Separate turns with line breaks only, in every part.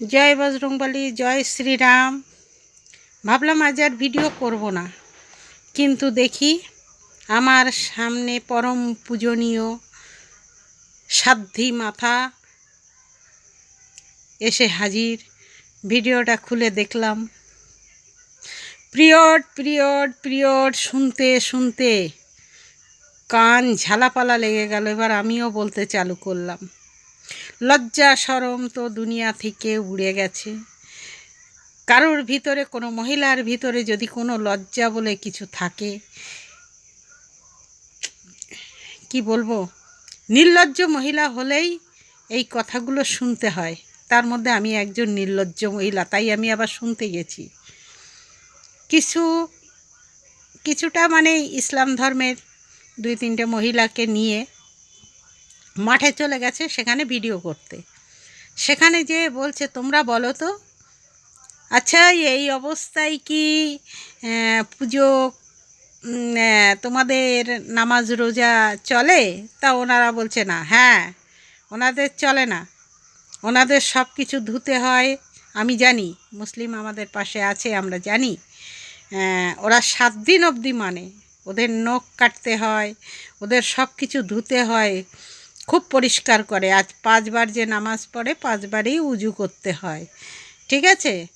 জয় বজরংবলী, জয় শ্রীরাম। ভাবলাম আজ আর ভিডিও করব না। কিন্তু দেখি আমার সামনে পরম পূজনীয় সাধ্যি মাথা এসে হাজির। ভিডিওটা খুলে দেখলাম। পিরিয়ড পিরিয়ড পিরিয়ড শুনতে শুনতে কান ঝালাপালা লেগে গেল। এবার আমিও বলতে চালু করলাম। লজ্জা সরম তো দুনিয়া থেকে উড়ে গেছে। কারোর ভিতরে কোনো মহিলার ভিতরে যদি কোনো লজ্জা বলে কিছু থাকে, কি বলব? নির্লজ্জ মহিলা হলেই এই কথাগুলো শুনতে হয়। তার মধ্যে আমি একজন নির্লজ্জ মহিলা, তাই আমি আবার শুনতে গেছি। কিছু, কিছুটা মানে ইসলাম ধর্মের দুই তিনটে মহিলাকে নিয়ে মাঠে চলে গেছে সেখানে ভিডিও করতে। সেখানে যে বলছে, তোমরা বলো তো? আচ্ছা এই অবস্থায় কি পুজো তোমাদের নামাজ রোজা চলে? তা ওনারা বলছে, না হ্যাঁ ওনাদের চলে না। ওনাদের সব কিছু ধুতে হয়, আমি জানি, মুসলিম আমাদের পাশে আছে, আমরা জানি। ওরা সাত দিন অবধি মানে ওদের নখ কাটতে হয়, ওদের সব কিছু ধুতে হয় খুব পরিষ্কার করে। আজ পাঁচবার যে নামাজ পড়ে, পাঁচবারই উজু করতে হয়। ঠিক আছে?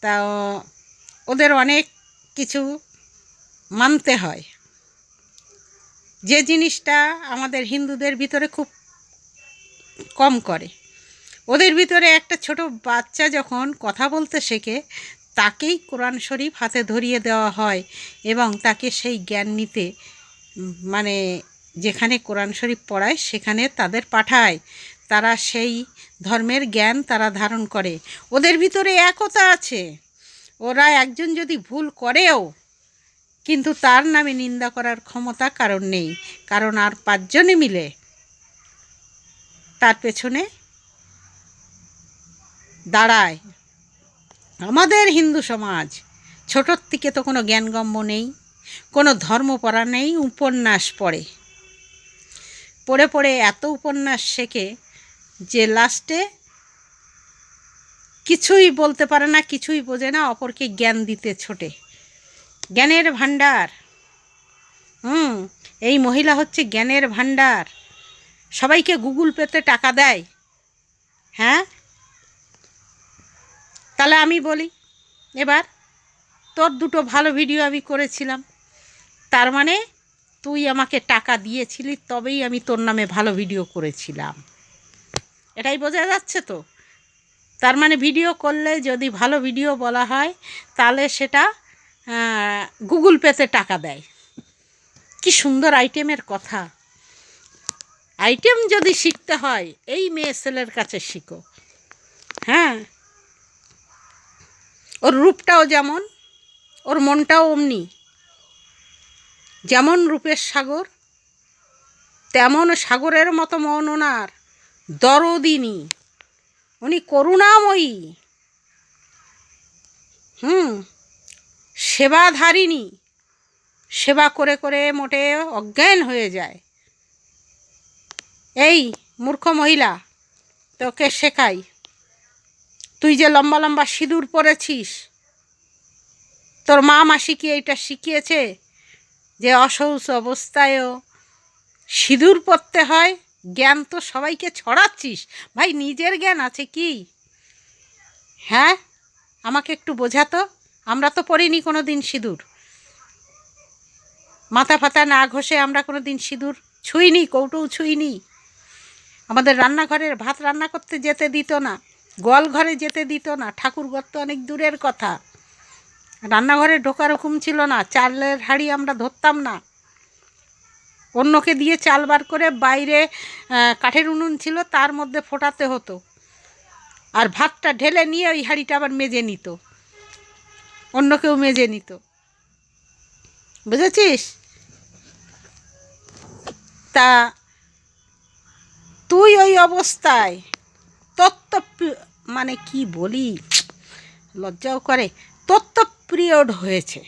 তা, ওদের অনেক কিছু মানতে হয়। যে জিনিসটা আমাদের হিন্দুদের ভিতরে খুব কম করে। ওদের ভিতরে একটা ছোট বাচ্চা যখন কথা বলতে শেখে, তাকেই কোরআন শরীফ হাতে ধরিয়ে দেওয়া হয় এবং তাকে সেই জ্ঞান নিতে মানে যেখানে কোরআন শরীফ পড়ায়, সেখানে তাদের পাঠায়। তারা সেই ধর্মের জ্ঞান তারা ধারণ করে। ওদের ভিতরে একতা আছে। ওরা একজন যদি ভুল করেও, কিন্তু তার নামে নিন্দা করার ক্ষমতা কারণ নেই। কারণ আর পাঁচজনে মিলে তার পেছনে দাঁড়ায়। আমাদের হিন্দু সমাজ, ছোটোর থেকে তো কোনো জ্ঞানগম্য নেই, কোনো ধর্ম পড়া নেই, উপন্যাস পড়ে। পড়ে পড়ে এত উপন্যাস শেখে যে লাস্টে কিছুই বলতে পারে না, কিছুই বোঝে না, অপরকে জ্ঞান দিতে ছোটে। জ্ঞানের ভাণ্ডার। হুম, এই মহিলা হচ্ছে জ্ঞানের ভাণ্ডার। সবাইকে গুগল পেতে টাকা দেয়। হ্যাঁ? তাহলে আমি বলি, এবার তোর দুটো ভালো ভিডিও আমি করেছিলাম। তার মানে তুই আমাকে টাকা দিয়েছিলি, তবেই আমি তোর নামে ভালো ভিডিও করেছিলাম। এটাই বোঝা যাচ্ছে তো? তার মানে ভিডিও করলে যদি ভালো ভিডিও বলা হয়, তাহলে সেটা গুগল পেতে টাকা দেয়। কি সুন্দর আইটেমের কথা। আইটেম যদি শিখতে হয়, এই মেয়ে ছেলের কাছে শিখো। হ্যাঁ? ওর রূপটাও যেমন, ওর মনটাও অমনি। যেমন রূপের সাগর, তেমন সাগরের মতো মন ওনার দরদিনী। উনি করুণাময়ী। হুম, সেবাধারিণী। সেবা করে করে মোটে অজ্ঞান হয়ে যায়। এই মূর্খ মহিলা, তোকে শেখাই। তুই যে লম্বা লম্বা সিঁদুর পরেছিস, তোর মা মাসি কি এইটা শিখিয়েছে? যে অসৌচ অবস্থায়ও সিঁদুর পরতে হয়, জ্ঞান তো সবাইকে ছড়াচ্ছিস। ভাই, নিজের জ্ঞান আছে কি? হ্যাঁ? আমাকে একটু বোঝাতো? আমরা তো পড়িনি কোনো দিন সিঁদুর। মাথা ফাতা না ঘষে আমরা কোনো দিন সিঁদুর ছুঁইনি, কৌটোও ছুঁইনি। আমাদের রান্নাঘরের ভাত রান্না করতে যেতে দিত না, গোয়াল ঘরে যেতে দিত না। ঠাকুর ঘর তো অনেক দূরের কথা। রান্নাঘরে ঢোকার হুকুম ছিল না, চালের হাঁড়ি আমরা ধরতাম না। অন্যকে দিয়ে চাল বার করে বাইরে কাঠের উনুন ছিল, তার মধ্যে ফোটাতে হতো। আর ভাতটা ঢেলে নিয়ে ওই হাঁড়িটা আবার মেজে নিত। অন্য কেউ মেজে নিত। বুঝেছিস? তা তুই ওই অবস্থায় তত্ত্ব মানে কি বলি? লজ্জাও করে। তত্ত্ব পিরিয়ড হয়েছে।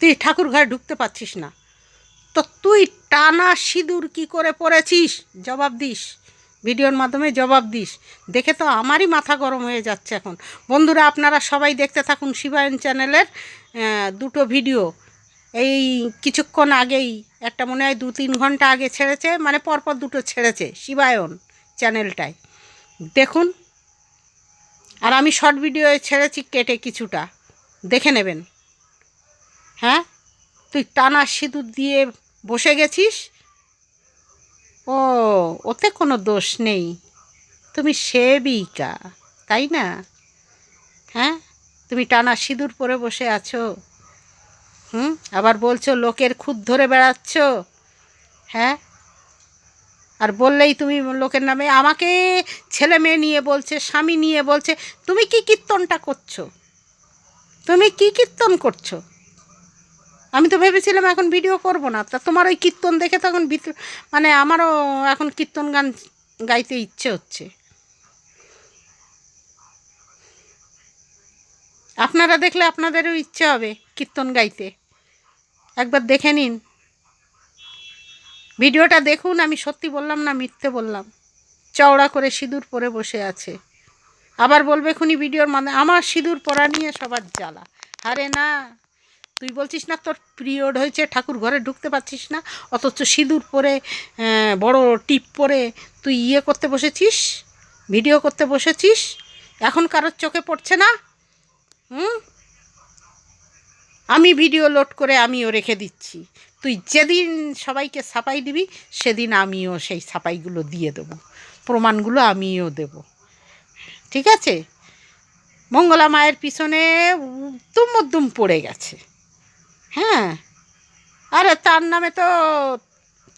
তুই ঠাকুর ঘরে ঢুকতে পারছিস না। তো তুই টানা সিঁদুর কি করে পড়েছিস? জবাব দিস। ভিডিওর মাধ্যমে জবাব দিস। দেখে তো আমারই মাথা গরম হয়ে যাচ্ছে এখন। বন্ধুরা, আপনারা সবাই দেখতে থাকুন শিবায়ন চ্যানেলের দুটো ভিডিও। এই কিছুক্ষণ আগেই, একটা মনে হয় দু তিন ঘণ্টা আগে ছেড়েছে মানে পরপর দুটো ছেড়েছে শিবায়ন চ্যানেলটায়। দেখুন। আর আমি শর্ট ভিডিও ছেড়েছি কেটে কিছুটা। দেখে নেবেন। হ্যাঁ? তুই টানা সিঁদুর দিয়ে বসে গেছিস? ও, ওতে কোনো দোষ নেই। তুমি সেবিকা, তাই না? হ্যাঁ? তুমি টানা সিঁদুর পরে বসে আছো। হুম? আবার বলছো লোকের খুদ ধরে বেড়াচ্ছ। হ্যাঁ? আর বললেই তুমি লোকের নামে আমাকে ছেলে মেয়ে নিয়ে বলছে, স্বামী নিয়ে বলছে, তুমি কি কীর্তনটা করছ? তুমি কি কীর্তন করছ? আমি তো ভেবেছিলাম এখন ভিডিও করব না। তা তোমার ওই কীর্তন দেখে তখন ভিতর মানে আমারও এখন কীর্তন গান গাইতে ইচ্ছে হচ্ছে। আপনারা দেখলে আপনাদেরও ইচ্ছে হবে কীর্তন গাইতে। একবার দেখে নিন। ভিডিওটা দেখুন, আমি সত্যি বললাম না, মিথ্যে বললাম। চওড়া করে সিঁদুর পরে বসে আছে। আবার বলবে খুনি ভিডিওর মানে আমার সিঁদুর পরা নিয়ে সবার জ্বালা। আরে না, তুই বলছিস না তোর পিরিয়ড হয়েছে, ঠাকুর ঘরে ঢুকতে পারছিস না, অথচ সিঁদুর পরে বড় টিপ পরে তুই ইয়ে করতে বসেছিস, ভিডিও করতে বসেছিস, এখন কারোর চোখে পড়ছে না? হুম? আমি ভিডিও লোড করে আমিও রেখে দিচ্ছি। তুই যেদিন সবাইকে ছাপাই দিবি, সেদিন আমিও সেই ছাপাইগুলো দিয়ে দেবো। প্রমাণগুলো আমিও দেব। ঠিক আছে? মঙ্গলা মায়ের পিছনে উদ্যম উদ্যম পড়ে গেছে। হ্যাঁ? আরে তার নামে তো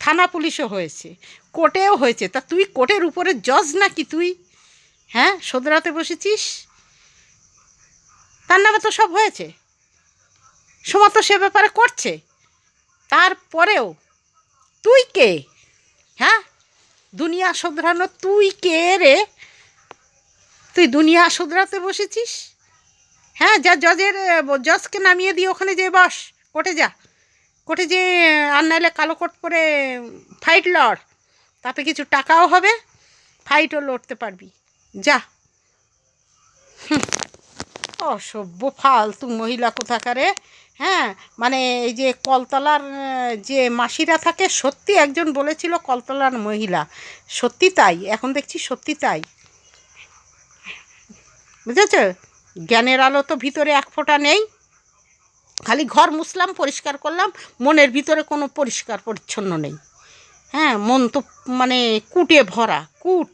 থানা পুলিশও হয়েছে। কোর্টেও হয়েছে। তা তুই কোর্টের উপরে জজ নাকি তুই? হ্যাঁ? সদরাতে বসেছিস? তার নামে তো সব হয়েছে। সোমা তো সে ব্যাপারে করছে। তারপরেও তুই কে? হ্যাঁ? দুনিয়া শোধরানো তুই কে রে? তুই দুনিয়া শুধরাতে বসেছিস? হ্যাঁ যা জজের জজকে নামিয়ে দিয়ে ওখানে যে বস, কোর্টে যা। কোর্টে যে আর নাহলে কালো কোট পরে ফাইট লড়। তাতে কিছু টাকাও হবে ফাইটও লড়তে পারবি। যা। অসভ্য, ফালতু মহিলা কোথাকারে হ্যাঁ? মানে এই যে কলতলার যে মাসিরা থাকে, সত্যি একজন বলেছিল কলতলার মহিলা। সত্যি তাই, এখন দেখছি সত্যি তাই। বুঝেছ? জ্ঞানের আলো তো ভিতরে এক ফোঁটা নেই। খালি ঘর মুছলাম, পরিষ্কার করলাম, মনের ভিতরে কোনো পরিষ্কার পরিচ্ছন্ন নেই। হ্যাঁ মন তো মানে কুটে ভরা, কুট।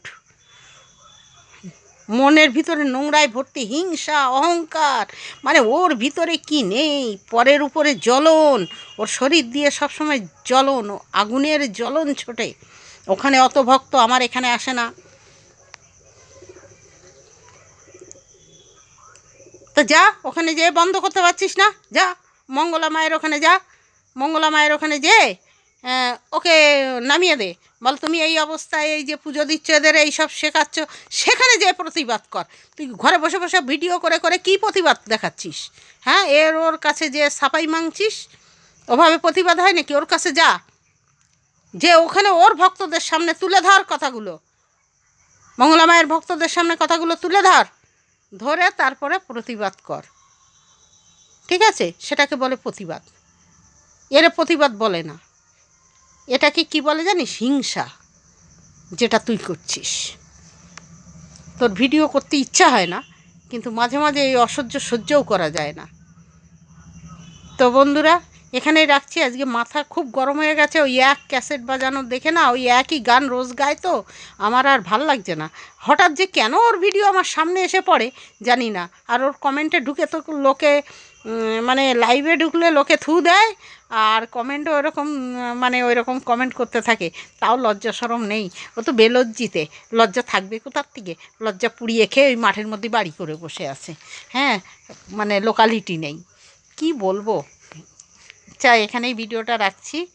মনের ভিতরে নোংরায় ভর্তি হিংসা, অহংকার মানে ওর ভিতরে কি নেই? পরের উপরে জ্বলন, ওর শরীর দিয়ে সবসময় জ্বলন, আগুনের জ্বলন ছোটে। ওখানে অত ভক্ত আমার এখানে আসে না। তো যা, ওখানে যেয়ে বন্ধ করতে পারছিস না, যা, মঙ্গলা মায়ের ওখানে যা, মঙ্গলা মায়ের ওখানে যে ওকে নামিয়ে দে। বল, তুমি এই অবস্থায় এই যে পুজো দিচ্ছ, এদের এই সব শেখাচ্ছ, সেখানে যে প্রতিবাদ কর। তুই ঘরে বসে বসে ভিডিও করে করে কি প্রতিবাদ দেখাচ্ছিস? হ্যাঁ এর ওর কাছে যে সাপাই মাংছিস, ওভাবে প্রতিবাদ হয় নাকি? ওর কাছে যা। যে ওখানে ওর ভক্তদের সামনে তুলে ধর কথাগুলো। মঙ্গলা মায়ের ভক্তদের সামনে কথাগুলো তুলে ধর। ধরে তারপরে প্রতিবাদ কর। ঠিক আছে? সেটাকে বলে প্রতিবাদ। এর প্রতিবাদ বলে না। এটাকে কি বলে জানিস? হিংসা, যেটা তুই করছিস। তোর ভিডিও করতে ইচ্ছা হয় না, কিন্তু মাঝে মাঝে এই অসহ্য সহ্যও করা যায় না। তো বন্ধুরা এখানেই রাখছি, আজকে মাথা খুব গরম হয়ে গেছে, ওই এক ক্যাসেট বাজানো দেখে না, ওই একই গান রোজ গায় তো, আমার আর ভালো লাগছে না। হঠাৎ যে কেন ওর ভিডিও আমার সামনে এসে পড়ে, জানি না। আর ওর কমেন্টে ঢুকে তো লোকে মানে লাইভে ঢুকলে লোকে থু দেয়, আর কমেন্টও ওরকম মানে ওই রকম কমেন্ট করতে থাকে। তাও লজ্জা সরম নেই। ও তো বেলজ্জিতে, লজ্জা থাকবে কোথার থেকে? লজ্জা পুড়িয়ে খেয়ে ওই মাঠের মধ্যে বাড়ি করে বসে আছে। হ্যাঁ মানে লোকালিটি নেই। কি বলব? চা এখানেই ভিডিওটা রাখছি।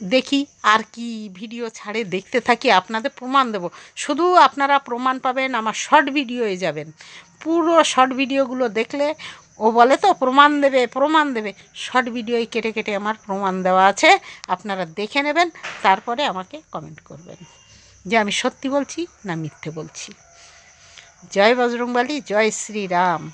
দেখি আর কি ভিডিও ছাড়ে, দেখতে থাকি, আপনাদের প্রমাণ দেব। শুধু আপনারা প্রমাণ পাবেন, আমার শর্ট ভিডিওয়ে যাবেন। পুরো শর্ট ভিডিওগুলো দেখলে, ও বলে তো, প্রমাণ দেবে প্রমাণ দেবে। শর্ট ভিডিওই কেটে কেটে আমার প্রমাণ দেওয়া আছে, আপনারা দেখে নেবেন, তারপরে আমাকে কমেন্ট করবেন। যে আমি সত্যি বলছি না মিথ্যে বলছি। জয় বজরংবলী, জয় শ্রীরাম।